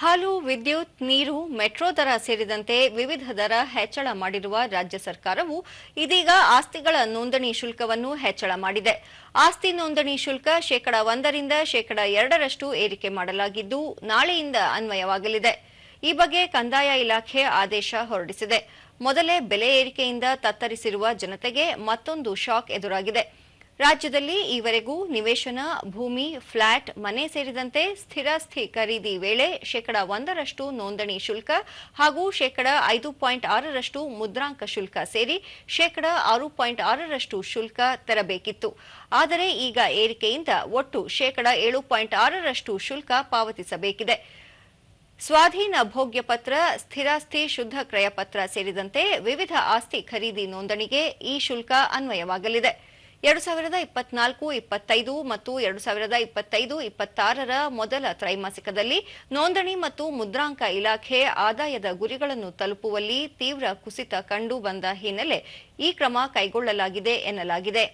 ಹಾಲು, ವಿದ್ಯುತ್, ನೀರು, ಮೆಟ್ರೋ ದರ ಸೇರಿದಂತೆ ವಿವಿಧ ದರ ಹೆಚ್ಚಳ ಮಾಡಿರುವ ರಾಜ್ಯ ಸರ್ಕಾರವು ಇದೀಗ ಆಸ್ತಿಗಳ ನೋಂದಣಿ ಶುಲ್ಕವನ್ನು ಹೆಚ್ಚಳ ಮಾಡಿದೆ. ಆಸ್ತಿ ನೋಂದಣಿ ಶುಲ್ಕ ಶೇಕಡ ಒಂದರಿಂದ ಶೇಕಡ ಎರಡರಷ್ಟು ಏರಿಕೆ ಮಾಡಲಾಗಿದ್ದು, ನಾಳೆಯಿಂದ ಅನ್ವಯವಾಗಲಿದೆ. ಈ ಬಗ್ಗೆ ಕಂದಾಯ ಇಲಾಖೆ ಆದೇಶ ಹೊರಡಿಸಿದೆ. ಮೊದಲೇ ಬೆಲೆ ಏರಿಕೆಯಿಂದ ತತ್ತರಿಸಿರುವ ಜನತೆಗೆ ಮತ್ತೊಂದು ಶಾಕ್ ಎದುರಾಗಿದೆ. ರಾಜ್ಯದಲ್ಲಿ ಈವರೆಗೂ ನಿವೇಶನ, ಭೂಮಿ, ಫ್ಲಾಟ್, ಮನೆ ಸೇರಿದಂತೆ ಸ್ಥಿರಾಸ್ತಿ ಖರೀದಿ ವೇಳೆ ಶೇಕಡ ಒಂದರಷ್ಟು ನೋಂದಣಿ ಶುಲ್ಕ ಹಾಗೂ ಶೇಕಡ ಐದು ಪಾಯಿಂಟ್ ಆರರಷ್ಟು ಮುದ್ರಾಂಕ ಶುಲ್ಕ ಸೇರಿ ಶೇಕಡ ಆರು ಪಾಯಿಂಟ್ ಆರರಷ್ಟು ಶುಲ್ಕ ತರಬೇಕಿತ್ತು. ಆದರೆ ಈಗ ಏರಿಕೆಯಿಂದ ಒಟ್ಟು ಶೇಕಡ ಏಳು ಪಾಯಿಂಟ್ ಆರರಷ್ಟು ಶುಲ್ಕ ಪಾವತಿಸಬೇಕಿದೆ. ಸ್ವಾಧೀನ ಭೋಗ್ಯ ಪತ್ರ, ಸ್ಥಿರಾಸ್ತಿ, ಶುದ್ಧ ಕ್ರಯ ಪತ್ರ ಸೇರಿದಂತೆ ವಿವಿಧ ಆಸ್ತಿ ಖರೀದಿ ನೋಂದಣಿಗೆ ಈ ಶುಲ್ಕ ಅನ್ವಯವಾಗಲಿದೆ. ಎರಡು ಸಾವಿರದ ಇಪ್ಪತ್ನಾಲ್ಕು, ಇಪ್ಪತ್ತೈದು ಮತ್ತು ಎರಡು ಸಾವಿರದ ಇಪ್ಪತ್ತೈದು, ಇಪ್ಪತ್ತಾರರ ಮೊದಲ ತ್ರೈಮಾಸಿಕದಲ್ಲಿ ನೋಂದಣಿ ಮತ್ತು ಮುದ್ರಾಂಕ ಇಲಾಖೆ ಆದಾಯದ ಗುರಿಗಳನ್ನು ತಲುಪುವಲ್ಲಿ ತೀವ್ರ ಕುಸಿತ ಕಂಡು ಬಂದ ಹಿನ್ನೆಲೆ ಈ ಕ್ರಮ ಕೈಗೊಳ್ಳಲಾಗಿದೆ ಎನ್ನಲಾಗಿದೆ.